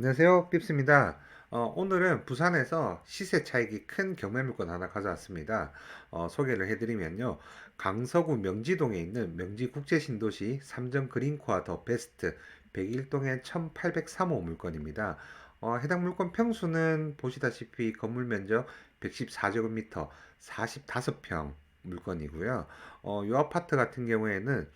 안녕하세요. 삐입니다. 어, 오늘은 부산에서 시세 차익이 큰 경매 물건 하나 가져왔습니다. 어, 소개를 해드리면요. 강서구 명지동에 있는 명지국제신도시 삼정 그린코아 더 베스트 101동의 1803호 물건입니다. 어, 해당 물건 평수는 보시다시피 건물 면적 114제곱미터 45평 물건이고요. 어, 이 아파트 같은 경우에는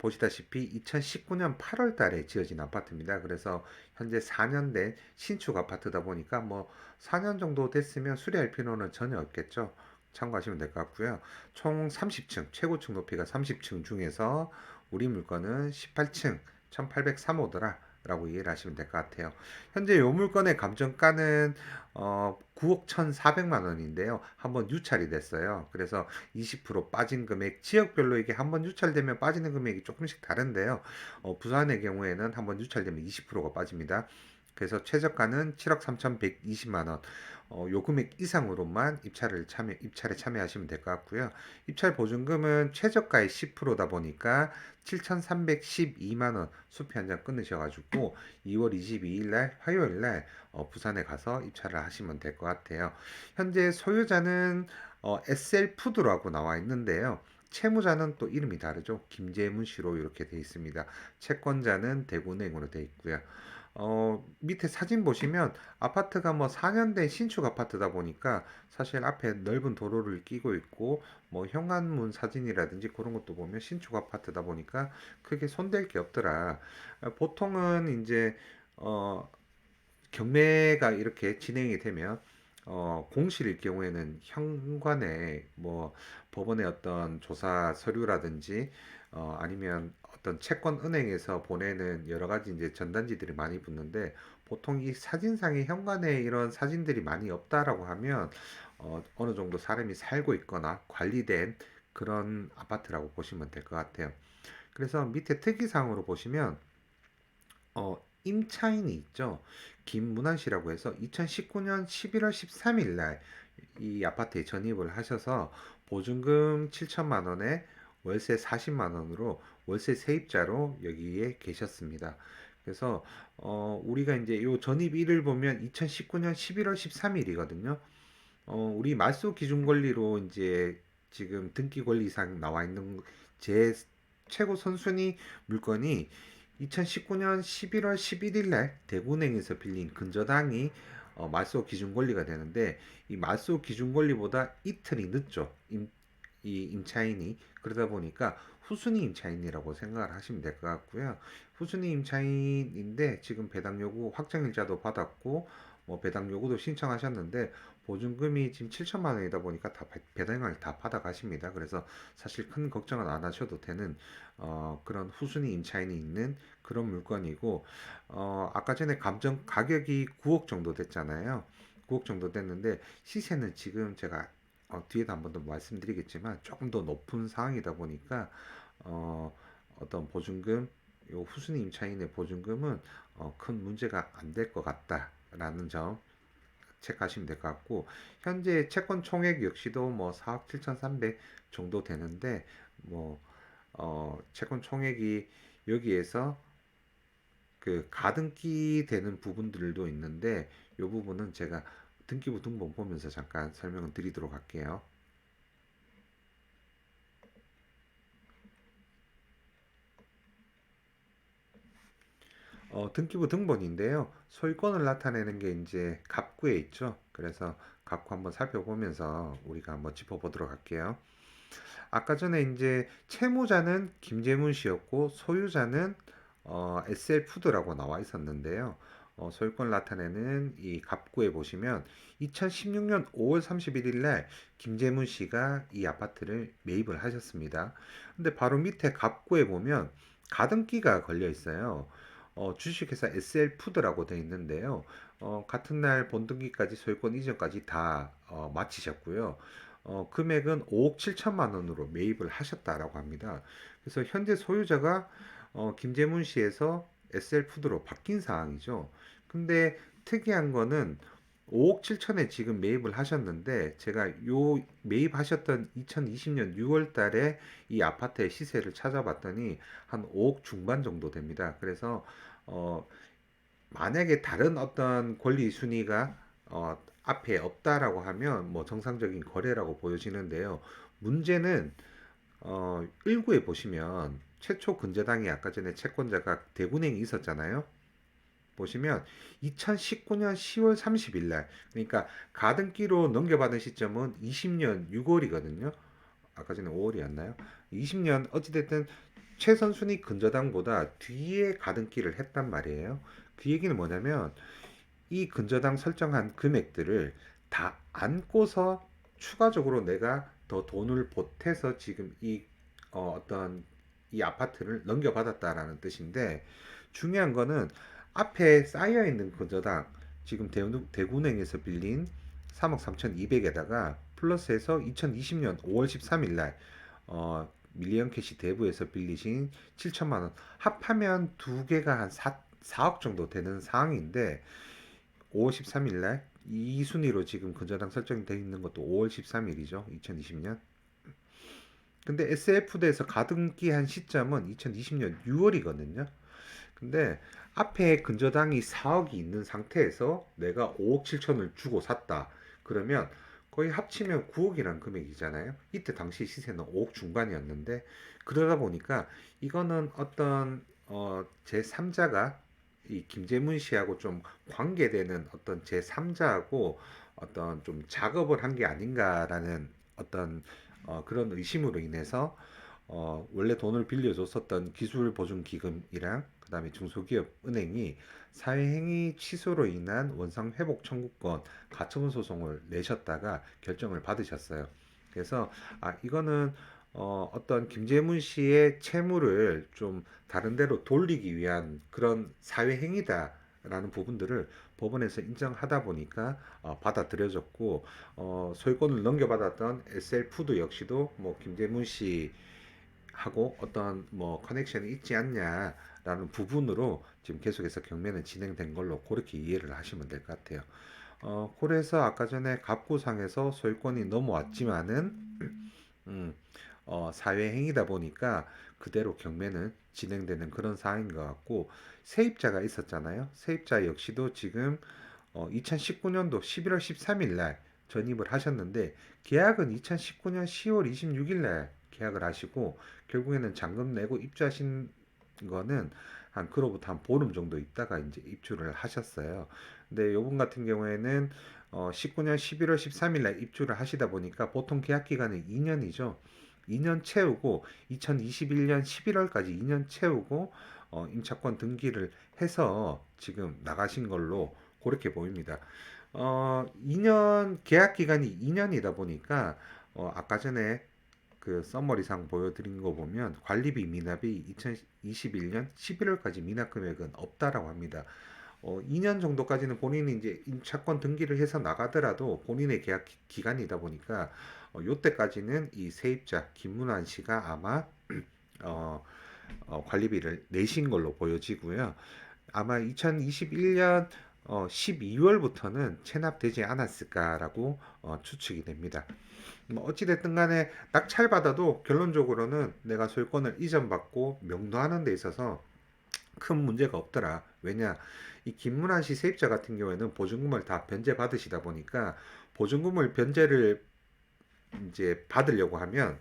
보시다시피 2019년 8월 달에 지어진 아파트입니다. 그래서 현재 4년 된 신축 아파트다 보니까 뭐 4년 정도 됐으면 수리할 필요는 전혀 없겠죠. 참고하시면 될 것 같고요. 총 30층, 최고층 높이가 30층 중에서 우리 물건은 18층 1803호더라. 라고 이해를 하시면 될 것 같아요. 현재 이 물건의 감정가는 어, 9억 1,400만 원인데요. 한번 유찰이 됐어요. 그래서 20% 빠진 금액, 지역별로 이게 한번 유찰되면 빠지는 금액이 조금씩 다른데요. 어, 부산의 경우에는 한번 유찰되면 20%가 빠집니다. 그래서 최저가는 7억 3,120만 원. 어, 요 금액 이상으로만 입찰을 참여, 입찰에 참여하시면 될 것 같고요. 입찰 보증금은 최저가의 10%다 보니까 7,312만 원 수표 한 장 끊으셔 가지고 2월 22일 날 화요일 날 어, 부산에 가서 입찰을 하시면 될 것 같아요. 현재 소유자는 어, SL 푸드라고 나와 있는데요. 채무자는 또 이름이 다르죠. 김재문 씨로 이렇게 되어 있습니다. 채권자는 대구은행으로 되어 있고요. 어, 밑에 사진 보시면 아파트가 뭐 4년 된 신축 아파트다 보니까 사실 앞에 넓은 도로를 끼고 있고 뭐 현관문 사진이라든지 그런 것도 보면 신축 아파트다 보니까 크게 손댈 게 없더라. 어, 보통은 이제 어, 경매가 이렇게 진행이 되면 어, 공실일 경우에는 현관에 뭐 법원의 어떤 조사 서류라든지 어, 아니면 어떤 채권 은행에서 보내는 여러 가지 이제 전단지들이 많이 붙는데 보통 이 사진상의 현관에 이런 사진들이 많이 없다라고 하면 어, 어느 정도 사람이 살고 있거나 관리된 그런 아파트라고 보시면 될 것 같아요. 그래서 밑에 특이사항으로 보시면 어, 임차인이 있죠. 김문환 씨라고 해서 2019년 11월 13일 날 이 아파트에 전입을 하셔서 보증금 7천만 원에 월세 40만 원으로 월세 세입자로 여기에 계셨습니다. 그래서 어, 우리가 이제 요 전입일을 보면 2019년 11월 13일이거든요. 어, 우리 말소 기준 권리로 이제 지금 등기 권리상 나와 있는 제 최고 선순위 물건이 2019년 11월 11일 날 대구은행에서 빌린 근저당이 어, 말소 기준 권리가 되는데 이 말소 기준 권리보다 이틀이 늦죠. 임, 이 임차인이 그러다 보니까 후순위 임차인이라고 생각을 하시면 될 것 같고요. 후순위 임차인인데 지금 배당 요구 확정 일자도 받았고 뭐 배당 요구도 신청하셨는데 보증금이 지금 7천만 원이다 보니까 다 배당을 다 받아 가십니다. 그래서 사실 큰 걱정은 안 하셔도 되는 어, 그런 후순위 임차인이 있는 그런 물건이고 어, 아까 전에 감정 가격이 9억 정도 됐잖아요. 9억 정도 됐는데 시세는 지금 제가 어, 뒤에도 한 번 더 말씀드리겠지만 조금 더 높은 상황이다 보니까 어, 어떤 보증금 요 후순위 임차인의 보증금은 어, 큰 문제가 안 될 것 같다라는 점 체크하시면 될 것 같고 현재 채권 총액 역시도 뭐 4억 7,300 정도 되는데 뭐 어, 채권 총액이 여기에서 그 가등기 되는 부분들도 있는데 이 부분은 제가 등기부 등본 보면서 잠깐 설명을 드리도록 할게요. 어, 등기부 등본인데요. 소유권을 나타내는 게 이제 갑구에 있죠. 그래서 갑구 한번 살펴보면서 우리가 한번 짚어보도록 할게요. 아까 전에 이제 채무자는 김재문 씨였고 소유자는 어, SL 푸드라고 나와 있었는데요. 어, 소유권을 나타내는 이 갑구에 보시면 2016년 5월 31일 날 김재문 씨가 이 아파트를 매입을 하셨습니다. 근데 바로 밑에 갑구에 보면 가등기가 걸려 있어요. 어, 주식회사 SL 푸드라고 되어 있는데요. 어, 같은 날 본등기까지 소유권 이전까지 다 어, 마치셨고요. 어, 금액은 5억 7천만 원으로 매입을 하셨다라고 합니다. 그래서 현재 소유자가 어, 김재문 씨에서 SL푸드로 바뀐 상황이죠. 근데 특이한 거는 5억 7천에 지금 매입을 하셨는데 제가 요 매입하셨던 2020년 6월 달에 이 아파트의 시세를 찾아봤더니 한 5억 중반 정도 됩니다. 그래서 어 만약에 다른 어떤 권리 순위가 어, 앞에 없다라고 하면 뭐 정상적인 거래라고 보여지는데요. 문제는 어, 1구에 보시면 최초 근저당이 아까 전에 채권자가 대군행이 있었잖아요. 보시면 2019년 10월 30일 날 그러니까 가등기로 넘겨받은 시점은 20년 6월이거든요. 아까 전에 5월이었나요? 20년 어찌됐든 최선 순위 근저당보다 뒤에 가등기를 했단 말이에요. 그 얘기는 뭐냐면 이 근저당 설정한 금액들을 다 안고서 추가적으로 내가 더 돈을 보태서 지금 이 어, 어떤 이 아파트를 넘겨받았다라는 뜻인데 중요한 거는 앞에 쌓여 있는 근저당 지금 대구, 대구 은행에서 빌린 3억 3,200에다가 플러스해서 2020년 5월 13일 날 어, 밀리언 캐시 대부에서 빌리신 7천만 원 합하면 두 개가 한 4, 4억 정도 되는 상황인데 5월 13일 날 이 순위로 지금 근저당 설정이 되어 있는 것도 5월 13일이죠. 2020년. 근데 SF대에서 가등기 한 시점은 2020년 6월이거든요. 근데 앞에 근저당이 4억이 있는 상태에서 내가 5억 7천을 주고 샀다. 그러면 거의 합치면 9억이란 금액이잖아요. 이때 당시 시세는 5억 중반이었는데 그러다 보니까 이거는 어떤 어, 제 3자가 이 김재문 씨하고 좀 관계되는 어떤 제 3자하고 어떤 좀 작업을 한 게 아닌가라는 어떤 어, 그런 의심으로 인해서 어, 원래 돈을 빌려줬었던 기술 보증 기금이랑 그 다음에 중소기업 은행이 사회행위 취소로 인한 원상 회복 청구권 가처분 소송을 내셨다가 결정을 받으셨어요. 그래서 아 이거는 어, 어떤 김재문 씨의 채무를 좀 다른 데로 돌리기 위한 그런 사회행위다 라는 부분들을 법원에서 인정하다 보니까 어, 받아들여졌고 어, 소유권을 넘겨받았던 SL푸드 역시도 뭐 김재문 씨 하고 어떤 뭐 커넥션이 있지 않냐라는 부분으로 지금 계속해서 경매는 진행된 걸로 그렇게 이해를 하시면 될 것 같아요. 어, 그래서 아까 전에 갑구상에서 소유권이 넘어왔지만은 음, 어, 사회행위다 보니까 그대로 경매는 진행되는 그런 상황인 것 같고 세입자가 있었잖아요. 세입자 역시도 지금 어, 2019년도 11월 13일 날 전입을 하셨는데 계약은 2019년 10월 26일 날 계약을 하시고 결국에는 잔금 내고 입주하신 거는 한 그로부터 한 보름 정도 있다가 이제 입주를 하셨어요. 근데 요분 같은 경우에는 어 19년 11월 13일 날 입주를 하시다 보니까 보통 계약 기간은 2년이죠. 2년 채우고 2021년 11월까지 2년 채우고 어 임차권 등기를 해서 지금 나가신 걸로 그렇게 보입니다. 어 2년 계약 기간이 2년이다 보니까 어 아까 전에 그 썸머리상 보여드린 거 보면 관리비 미납이 2021년 11월까지 미납 금액은 없다라고 합니다. 어, 2년 정도까지는 본인이 이제 임차권 등기를 해서 나가더라도 본인의 계약 기, 간이다 보니까 어, 요때까지는 이 세입자 김문환 씨가 아마 어, 어, 관리비를 내신 걸로 보여지고요. 아마 2021년 어, 12월부터는 체납되지 않았을까라고 어, 추측이 됩니다. 뭐 어찌됐든 간에 낙찰받아도 결론적으로는 내가 소유권을 이전받고 명도하는 데 있어서 큰 문제가 없더라. 왜냐? 이 김문환 씨 세입자 같은 경우에는 보증금을 다 변제 받으시다 보니까 보증금을 변제를 이제 받으려고 하면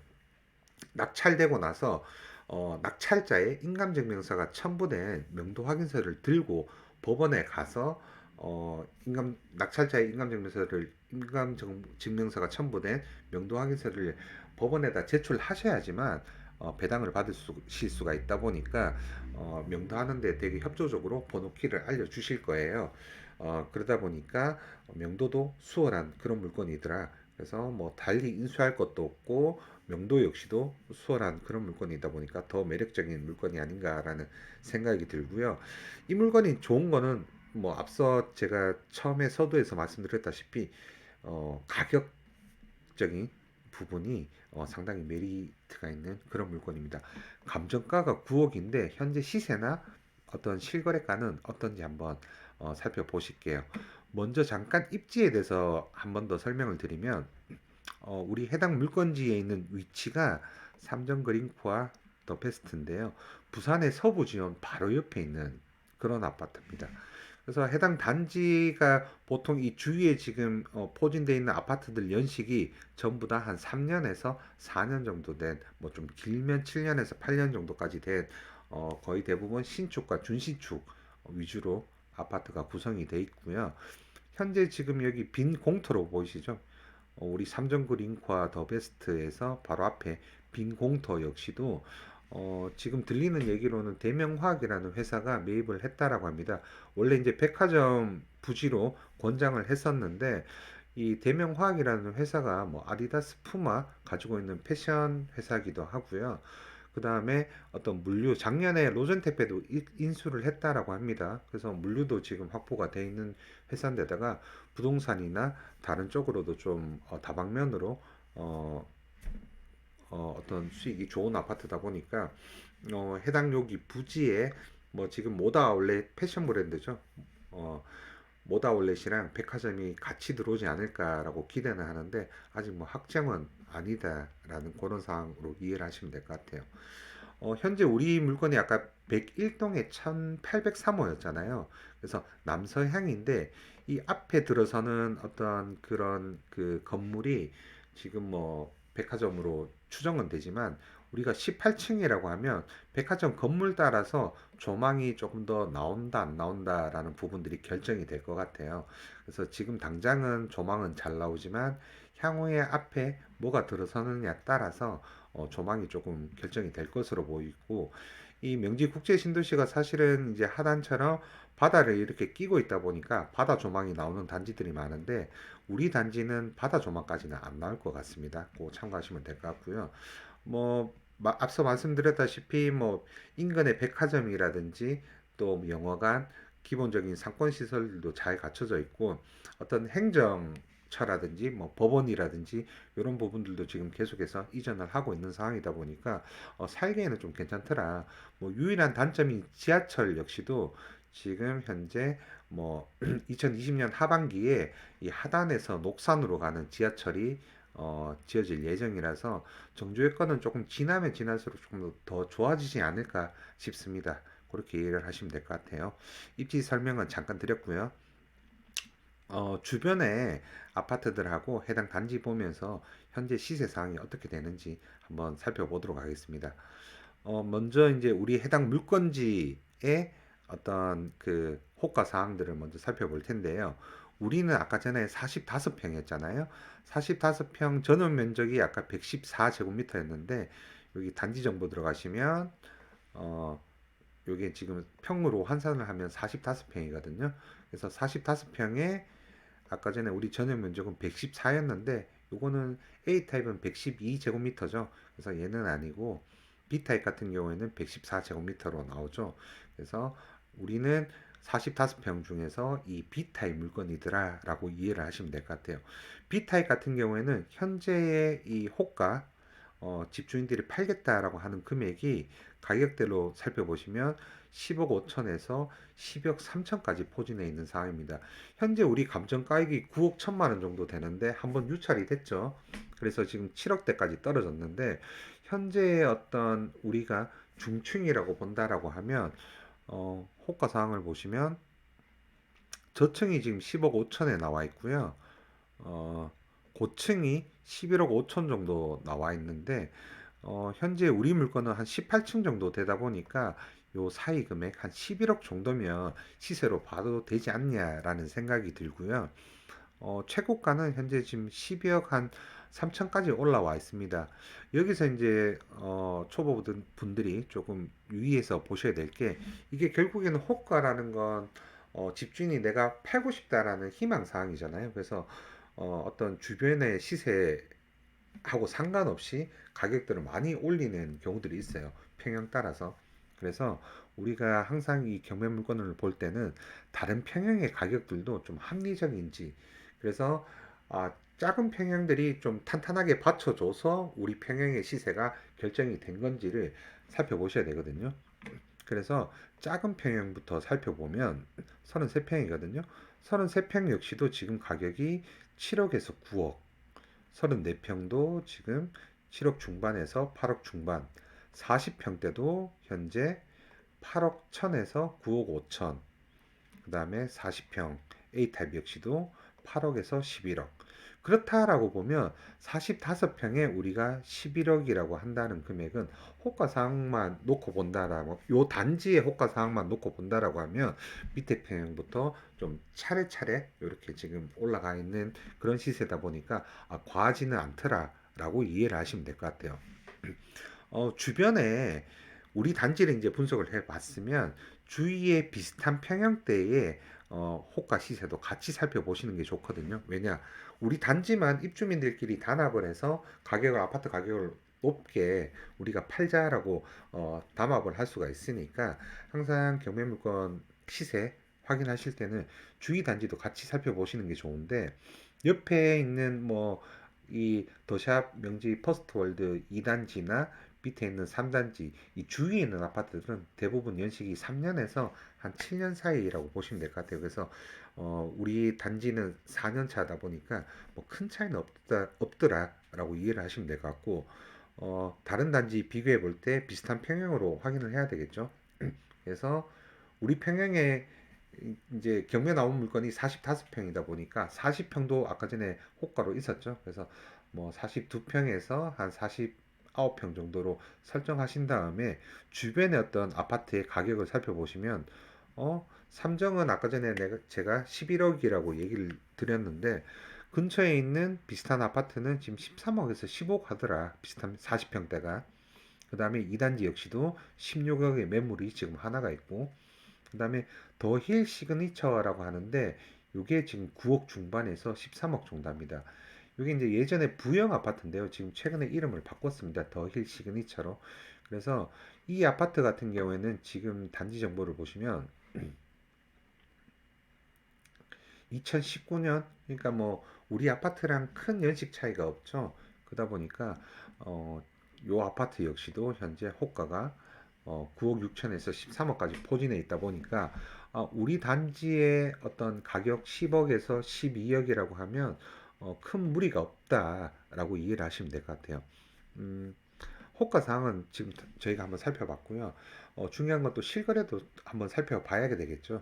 낙찰되고 나서 어, 낙찰자의 인감증명서가 첨부된 명도 확인서를 들고 법원에 가서 어, 인감 낙찰자의 인감 증명서를 인감 증명서가 첨부된 명도 확인서를 법원에다 제출하셔야지만 어, 배당을 받으실 수가 있다 보니까 어, 명도하는데 되게 협조적으로 번호키를 알려주실 거예요. 어, 그러다 보니까 명도도 수월한 그런 물건이더라. 그래서 뭐 달리 인수할 것도 없고 명도 역시도 수월한 그런 물건이다 보니까 더 매력적인 물건이 아닌가라는 생각이 들고요. 이 물건이 좋은 거는 뭐 앞서 제가 처음에 서두에서 말씀드렸다시피 어, 가격적인 부분이 어, 상당히 메리트가 있는 그런 물건입니다. 감정가가 9억인데 현재 시세나 어떤 실거래가는 어떤지 한번 어, 살펴보실게요. 먼저 잠깐 입지에 대해서 한 번 더 설명을 드리면 어, 우리 해당 물건지에 있는 위치가 삼정 그린코와 더 베스트인데요. 부산의 서부 지원 바로 옆에 있는 그런 아파트입니다. 그래서 해당 단지가 보통 이 주위에 지금 어, 포진되어 있는 아파트들 연식이 전부 다 한 3년에서 4년 정도 된, 뭐 좀 길면 7년에서 8년 정도까지 된 어, 거의 대부분 신축과 준신축 위주로 아파트가 구성이 돼 있고요. 현재 지금 여기 빈 공터로 보이시죠? 어, 우리 삼성구 링크와 더 베스트에서 바로 앞에 빈 공터 역시도 어, 지금 들리는 얘기로는 대명화학이라는 회사가 매입을 했다라고 합니다. 원래 이제 백화점 부지로 권장을 했었는데 이 대명화학이라는 회사가 뭐 아디다스, 푸마 가지고 있는 패션 회사기도 하고요. 그 다음에 어떤 물류 작년에 로젠택배도 이- 인수를 했다라고 합니다. 그래서 물류도 지금 확보가 돼 있는 회사인데다가 부동산이나 다른 쪽으로도 좀 어, 다방면으로 어, 어, 어떤 수익이 좋은 아파트다 보니까 어, 해당 여기 부지에 뭐 지금 모다 아울렛 패션 브랜드죠. 어, 모다 아울렛이랑 백화점이 같이 들어오지 않을까라고 기대는 하는데 아직 뭐 확정은 아니다라는 그런 상황으로 이해를 하시면 될 것 같아요. 어, 현재 우리 물건이 아까 101동에 1803호였잖아요. 그래서 남서향인데 이 앞에 들어서는 어떤 그런 그 건물이 지금 뭐 백화점으로 추정은 되지만 우리가 18층이라고 하면 백화점 건물 따라서 조망이 조금 더 나온다 안 나온다라는 부분들이 결정이 될 것 같아요. 그래서 지금 당장은 조망은 잘 나오지만 향후에 앞에 뭐가 들어서느냐에 따라서 어, 조망이 조금 결정이 될 것으로 보이고 이 명지 국제 신도시가 사실은 이제 하단처럼 바다를 이렇게 끼고 있다 보니까 바다 조망이 나오는 단지들이 많은데 우리 단지는 바다 조망까지는 안 나올 것 같습니다. 꼭 참고하시면 될 것 같고요. 뭐 마- 앞서 말씀드렸다시피 뭐 인근의 백화점이라든지 또 영화관 기본적인 상권 시설들도 잘 갖춰져 있고 어떤 행정처라든지 뭐 법원이라든지 이런 부분들도 지금 계속해서 이전을 하고 있는 상황이다 보니까 어, 살기에는 좀 괜찮더라. 뭐 유일한 단점인 지하철 역시도 지금 현재 뭐 2020년 하반기에 이 하단에서 녹산으로 가는 지하철이 어, 지어질 예정이라서 정주행 거는 조금 지나면 지날수록 조금 더 좋아지지 않을까 싶습니다. 그렇게 이해를 하시면 될 것 같아요. 입지 설명은 잠깐 드렸고요. 어, 주변에 아파트들하고 해당 단지 보면서 현재 시세 상황이 어떻게 되는지 한번 살펴보도록 하겠습니다. 어, 먼저 이제 우리 해당 물건지의 어떤 그 호가 사항들을 먼저 살펴볼 텐데요. 우리는 아까 전에 45평 이었잖아요. 45평 전원 면적이 아까 114제곱미터였는데 여기 단지 정보 들어가시면 어, 요게 지금 평으로 환산을 하면 45평이거든요. 그래서 45평에 아까 전에 우리 전용 면적은 114였는데 요거는 A타입은 112 제곱미터죠. 그래서 얘는 아니고 B타입 같은 경우에는 114 제곱미터로 나오죠. 그래서 우리는 45평 중에서 이 B타입 물건이더라 라고 이해를 하시면 될 것 같아요. B타입 같은 경우에는 현재의 이 호가 어, 집주인들이 팔겠다라고 하는 금액이 가격대로 살펴보시면 10억 5천에서 10억 3천까지 포진해 있는 상황입니다. 현재 우리 감정가액이 9억 1천만 원 정도 되는데 한번 유찰이 됐죠. 그래서 지금 7억대까지 떨어졌는데 현재의 어떤 우리가 중층이라고 본다라고 하면 어, 호가 사항을 보시면 저층이 지금 10억 5천에 나와 있고요. 어, 고층이 11억 5천 정도 나와 있는데 어, 현재 우리 물건은 한 18층 정도 되다 보니까 요 사이 금액 한 11억 정도면 시세로 봐도 되지 않냐라는 생각이 들고요. 어, 최고가는 현재 지금 12억 한 3천까지 올라와 있습니다. 여기서 이제 어, 초보 분들이 조금 유의해서 보셔야 될 게 이게 결국에는 호가라는 건 어, 집주인이 내가 팔고 싶다라는 희망 사항이잖아요. 그래서 어, 어떤 주변의 시세하고 상관없이 가격들을 많이 올리는 경우들이 있어요. 평형 따라서. 그래서 우리가 항상 이 경매 물건을 볼 때는 다른 평형의 가격들도 좀 합리적인지 그래서 아, 작은 평형들이 좀 탄탄하게 받쳐줘서 우리 평형의 시세가 결정이 된 건지를 살펴보셔야 되거든요. 그래서 작은 평형부터 살펴보면 33평이거든요. 33평 역시도 지금 가격이 7억에서 9억, 34평도 지금 7억 중반에서 8억 중반, 40평대도 현재 8억 1000에서 9억 5천. 그 다음에 40평 A타입 역시도 8억에서 11억. 그렇다라고 보면 45평에 우리가 11억이라고 한다는 금액은 호가상황만 놓고 본다라고 요 단지의 호가상황만 놓고 본다라고 하면 밑에 평부터 좀 차례차례 이렇게 지금 올라가 있는 그런 시세다 보니까 아, 과하지는 않더라라고 이해를 하시면 될 것 같아요. 어, 주변에 우리 단지를 이제 분석을 해 봤으면 주위에 비슷한 평형대의 어, 호가 시세도 같이 살펴보시는 게 좋거든요. 왜냐, 우리 단지만 입주민들끼리 단합을 해서 가격을 아파트 가격을 높게 우리가 팔자라고 어, 담합을 할 수가 있으니까 항상 경매물건 시세 확인하실 때는 주위 단지도 같이 살펴보시는 게 좋은데 옆에 있는 뭐 이 더샵 명지 퍼스트월드 2단지나 밑에 있는 3단지 이 주위에 있는 아파트들은 대부분 연식이 3년에서 한 7년 사이라고 보시면 될 것 같아요. 그래서 어, 우리 단지는 4년 차다 보니까 뭐 큰 차이는 없다, 없더라라고 이해를 하시면 될 것 같고 어, 다른 단지 비교해 볼 때 비슷한 평형으로 확인을 해야 되겠죠. 그래서 우리 평형에 이제 경매 나온 물건이 45평이다 보니까 40평도 아까 전에 호가로 있었죠. 그래서 뭐 42평에서 한 49평 정도로 설정하신 다음에 주변의 어떤 아파트의 가격을 살펴보시면 어 삼정은 아까 전에 내가 제가 11억이라고 얘기를 드렸는데 근처에 있는 비슷한 아파트는 지금 13억에서 15억 하더라. 비슷한 40평대가. 그 다음에 2단지 역시도 16억의 매물이 지금 하나가 있고 그 다음에 더 힐 시그니처라고 하는데 이게 지금 9억 중반에서 13억 정도입니다. 이게 이제 예전에 부영 아파트인데요. 지금 최근에 이름을 바꿨습니다. 더 힐 시그니처로. 그래서 이 아파트 같은 경우에는 지금 단지 정보를 보시면 2019년 그러니까 뭐 우리 아파트랑 큰 연식 차이가 없죠. 그러다 보니까 어, 요 아파트 역시도 현재 호가가 어, 9억 6천에서 13억까지 포진해 있다 보니까 아, 우리 단지의 어떤 가격 10억에서 12억이라고 하면 어, 큰 무리가 없다라고 이해를 하시면 될 것 같아요. 음, 호가 사항은 지금 저희가 한번 살펴봤고요. 어, 중요한 건 또 실거래도 한번 살펴봐야 되겠죠.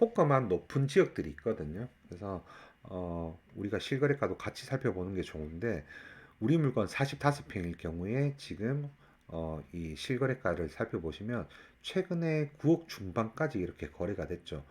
호가만 높은 지역들이 있거든요. 그래서 어, 우리가 실거래가도 같이 살펴보는 게 좋은데 우리 물건 45평일 경우에 지금 어, 이 실거래가를 살펴보시면 최근에 9억 중반까지 이렇게 거래가 됐죠.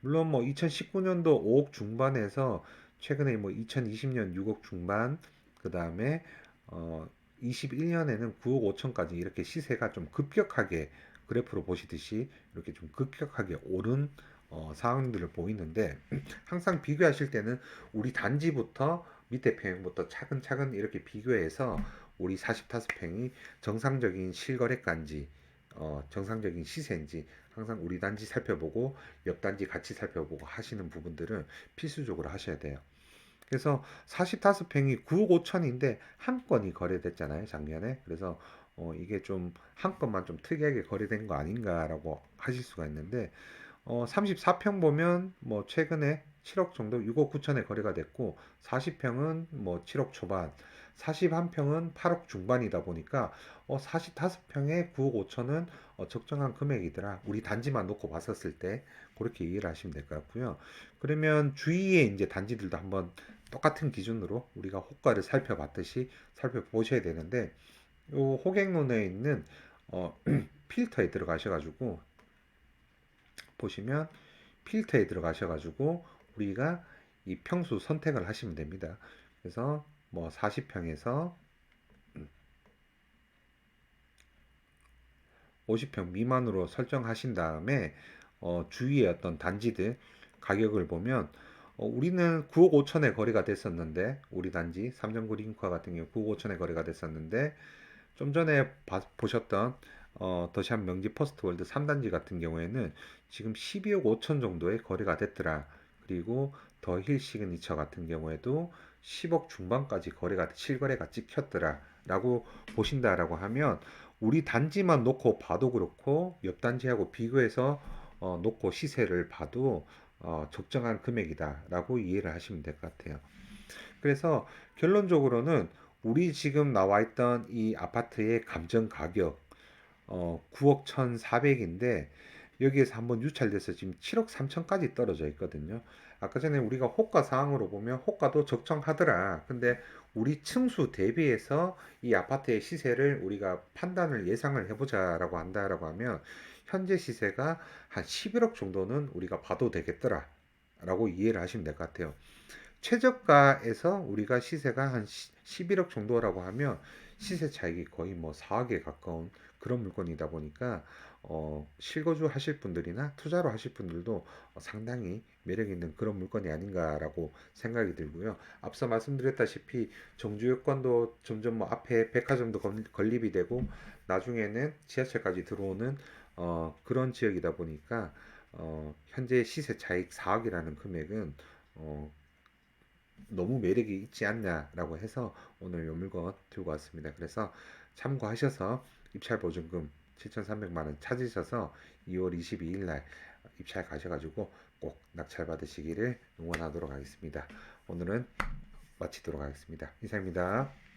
물론 뭐 2019년도 5억 중반에서 최근에 뭐 2020년 6억 중반, 그 다음에 어 21년에는 9억 5천까지 이렇게 시세가 좀 급격하게 그래프로 보시듯이 이렇게 좀 급격하게 오른 어, 상황들을 보이는데 항상 비교하실 때는 우리 단지부터 밑에 평부터 차근차근 이렇게 비교해서 우리 45평이 정상적인 실거래가인지 어, 정상적인 시세인지 항상 우리 단지 살펴보고 옆 단지 같이 살펴보고 하시는 부분들은 필수적으로 하셔야 돼요. 그래서 45평이 9억 5천인데 한 건이 거래됐잖아요, 작년에. 그래서 어, 이게 좀 한 건만 좀 특이하게 거래된 거 아닌가라고 하실 수가 있는데 어, 34평 보면 뭐 최근에 7억 정도 6억 9천에 거래가 됐고 40평은 뭐 7억 초반 41평은 8억 중반이다 보니까 어, 45평에 9억 5천은 어, 적정한 금액이더라. 우리 단지만 놓고 봤었을 때 그렇게 이해를 하시면 될 것 같고요. 그러면 주위에 이제 단지들도 한번 똑같은 기준으로 우리가 호가를 살펴봤듯이 살펴보셔야 되는데 요 호갱론에 있는 어, 필터에 들어가셔가지고 보시면 필터에 들어가셔가지고 우리가 이 평수 선택을 하시면 됩니다. 그래서 뭐 40평에서 50평 미만으로 설정하신 다음에 어, 주위의 어떤 단지들 가격을 보면 어, 우리는 9억 5천에 거래가 됐었는데 우리 단지 삼정구 링크와 같은 경우 9억 5천에 거래가 됐었는데 좀 전에 봐- 보셨던 어, 더샵 명지 퍼스트 월드 3단지 같은 경우에는 지금 12억 5천 정도의 거래가 됐더라. 그리고 더 힐 시그니처 같은 경우에도 10억 중반까지 거래가 실거래가 찍혔더라. 라고 보신다라고 하면 우리 단지만 놓고 봐도 그렇고 옆 단지하고 비교해서 어, 놓고 시세를 봐도 어, 적정한 금액이다라고 이해를 하시면 될 것 같아요. 그래서 결론적으로는 우리 지금 나와 있던 이 아파트의 감정 가격 어, 9억 1,400인데 여기에서 한번 유찰돼서 지금 7억 3천까지 떨어져 있거든요. 아까 전에 우리가 호가 상황으로 보면 호가도 적정하더라. 근데 우리 층수 대비해서 이 아파트의 시세를 우리가 판단을 예상을 해보자라고 한다라고 하면 현재 시세가 한 11억 정도는 우리가 봐도 되겠더라. 라고 이해를 하시면 될 것 같아요. 최저가에서 우리가 시세가 한 11억 정도라고 하면 시세 차익이 거의 뭐 4억에 가까운 그런 물건이다 보니까 어, 실거주 하실 분들이나 투자로 하실 분들도 어, 상당히 매력 있는 그런 물건이 아닌가라고 생각이 들고요. 앞서 말씀드렸다시피 정주 여건도 점점 뭐 앞에 백화점도 건- 건립이 되고 나중에는 지하철까지 들어오는 어, 그런 지역이다 보니까 어, 현재 시세 차익 4억이라는 금액은 어, 너무 매력이 있지 않냐라고 해서 오늘 요 물건 들고 왔습니다. 그래서 참고하셔서 입찰 보증금 7,300만 원 찾으셔서 2월 22일 날 입찰 가셔가지고 꼭 낙찰 받으시기를 응원하도록 하겠습니다. 오늘은 마치도록 하겠습니다. 이상입니다.